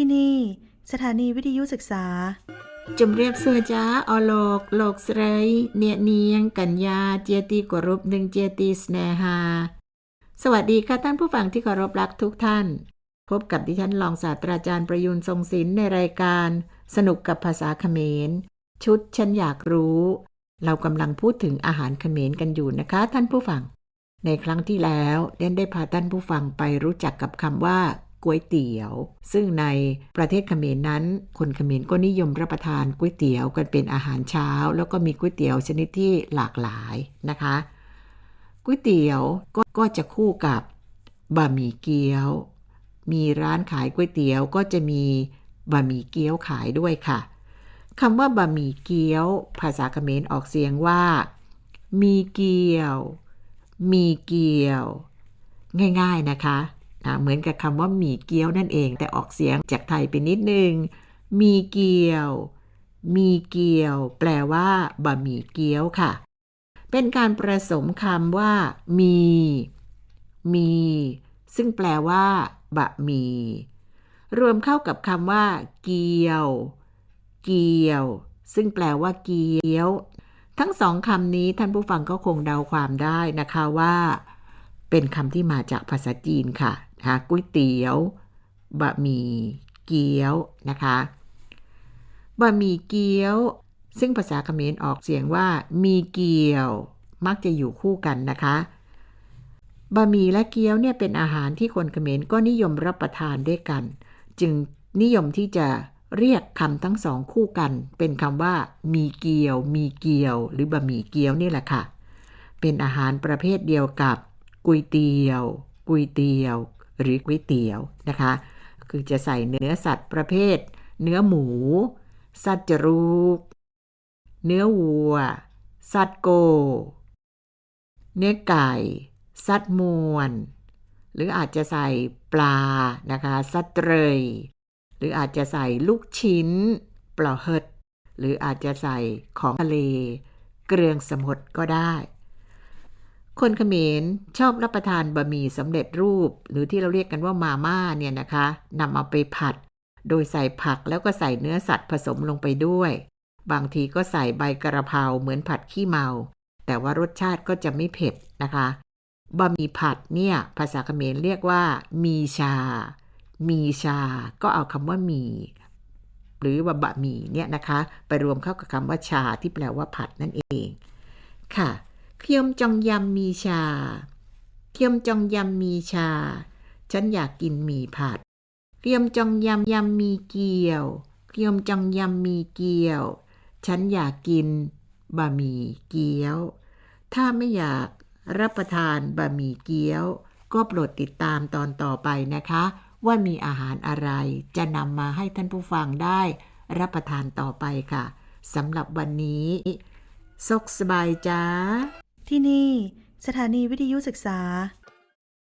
ที่นี่ สถานีวิทยุศึกษา จมเรียบเสือจ้าออโลกโลกสไรเนียเนียง กัญญาเจียตีกวรบหนึ่งเจียตีสเนหา สวัสดีค่ะท่านผู้ฟังที่เคารพรักทุกท่าน พบกับดิฉันรองศาสตราจารย์ประยุนทรงศิลป์ในรายการ สนุกกับภาษาเขมร ชุดฉันอยากรู้ เรากำลังพูดถึงอาหารเขมรกันอยู่นะคะ ท่านผู้ฟังในครั้งที่แล้วเดนได้พาท่านผู้ฟังไปรู้จักกับคำว่า ก๋วยเตี๋ยว ซึ่งในประเทศเขมรนั้น คนเขมรก็นิยมรับประทานก๋วยเตี๋ยวกันเป็นอาหารเช้า แล้วก็มีก๋วยเตี๋ยวชนิดที่หลากหลายนะคะก๋วยเตี๋ยวก็ก็จะคู่กับบะหมี่เกี๊ยว มีร้านขายก๋วยเตี๋ยวก็จะมีบะหมี่เกี๊ยวขายด้วยค่ะคำว่าบะหมี่เกี๊ยว ภาษาเขมรออกเสียงว่า มีเกี๊ยว มีเกี๊ยว ง่าย ๆนะคะ เหมือนกับคำว่าหมี่เกี๊ยวนั่นเอง แต่ออกเสียงจากไทยไปนิดนึง มีเกี๊ยว มีเกี๊ยว แปลว่าบะหมี่เกี๊ยวค่ะ เป็นการผสมคำว่า มี มี ซึ่งแปลว่า บะหมี่รวมเข้ากับคำว่า เกี๊ยว เกี๊ยว ซึ่งแปลว่า เกี๊ยว ทั้งสองคำนี้ท่านผู้ฟังก็คงเดาความได้นะคะว่า เป็นคำที่มาจากภาษาจีนค่ะ นะคะก๋วยเตี๋ยว บะหมี่เกี๊ยวนะคะ บะหมี่เกี๊ยว ซึ่งภาษาเขมรออกเสียงว่า มีเกี๊ยว มักจะอยู่คู่กันนะคะบะหมี่และเกี๊ยวเนี่ยเป็นอาหารที่คนเขมรก็นิยมรับประทานด้วยกัน จึงนิยมที่จะเรียกคำทั้งสองคู่กัน เป็นคำว่า มีเกี๊ยว มีเกี๊ยว หรือบะหมี่เกี๊ยวนี่แหละค่ะ เป็นอาหารประเภทเดียวกับกุยเตี๋ยว กุยเตี๋ยว หรือก๋วยเตี๋ยวนะคะ คือจะใส่เนื้อสัตว์ประเภท เนื้อหมู สัตว์จรูก เนื้อวัว สัตว์โก เนื้อไก่ สัตว์มวน หรืออาจจะใส่ปลานะคะ สัตว์เตยหรืออาจจะใส่ลูกชิ้นปลาเหิดหรืออาจจะใส่ของทะเล เกลืองสมุทรก็ได้ คนเขมรชอบรับประทานบะหมี่สำเร็จรูป หรือที่เราเรียกกันว่ามาม่าเนี่ยนะคะนำเอาไปผัด โดยใส่ผักแล้วก็ใส่เนื้อสัตว์ผสมลงไปด้วย บางทีก็ใส่ใบกระเพราเหมือนผัดขี้เมา แต่ว่ารสชาติก็จะไม่เผ็ดนะคะบะหมี่ผัดเนี่ยภาษาเขมรเรียกว่า มีชา มีชา ก็เอาคำว่ามี หรือว่าบะหมี่เนี่ยนะคะ ไปรวมเข้ากับคำว่าชาที่แปลว่าผัดนั่นเอง ค่ะ เคียมจองยำมีชา เคียมจองยำมีชา ฉันอยากกินหมี่ผัด เคียมจองยำยำมีเกี๊ยว เคียมจองยำมีเกี๊ยว ฉันอยากกินบะหมี่เกี๊ยว ถ้าไม่อยากรับประทานบะหมี่เกี๊ยว ก็โปรดติดตามตอนต่อไปนะคะ ว่ามีอาหารอะไรจะนำมาให้ท่านผู้ฟังได้ รับประทานต่อไปค่ะสำหรับวันนี้ สกสบายจ้า ที่นี่ สถานีวิทยุศึกษา